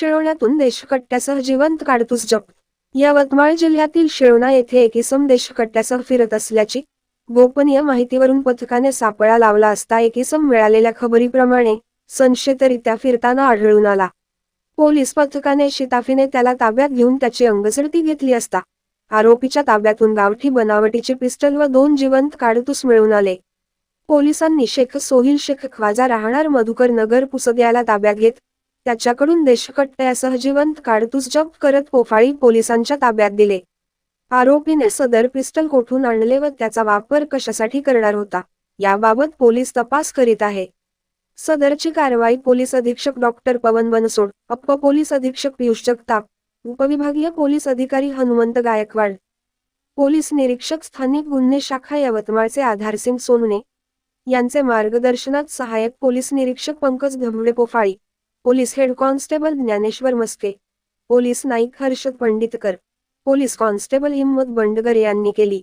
शिळवण्यातून देशकट्ट्यासह जिवंत काडतूस जप्त यवतमाळ जिल्ह्यातील शिळवणा येथे एक इसम देशकट्ट्यासह फिरत असल्याची गोपनीय माहितीवरून पथकाने सापळा लावला असता एक इसम मिळालेल्या खबरीप्रमाणे संशयितरित्या फिरताना आढळून आला. पोलीस पथकाने शिताफीने त्याला ताब्यात घेऊन त्याची अंगसरती घेतली असता आरोपीच्या ताब्यातून गावठी बनावटीचे पिस्टल व दोन जिवंत काडतूस मिळून आले. पोलिसांनी शेख सोहिल शेख ख्वाजा राहणार मधुकर नगर पुसद याला ताब्यात घेत त्याच्याकडून देशकट्ट्यासह जिवंत काडतूस जप्त करत पोफाळी पोलिसांच्या ताब्यात दिले. आरोपीने सदर पिस्टल कोठून आणले व त्याचा वापर कशासाठी करणार होता याबाबत पोलीस तपास करीत आहे. सदरची कारवाई पोलीस अधीक्षक डॉक्टर पवन बनसोड अप्प पोलीस अधीक्षक पियुष जगताप उपविभागीय पोलीस अधिकारी हनुमंत गायकवाड पोलीस निरीक्षक स्थानिक गुन्हे शाखा यवतमाळचे आधारसिंग सोनने यांचे मार्गदर्शनात सहाय्यक पोलीस निरीक्षक Pankaj Dhabde Pophali police head constable Dnyaneshwar Maske police Naik Harshad Panditkar police constable Himmat Bandgar यांनी केली.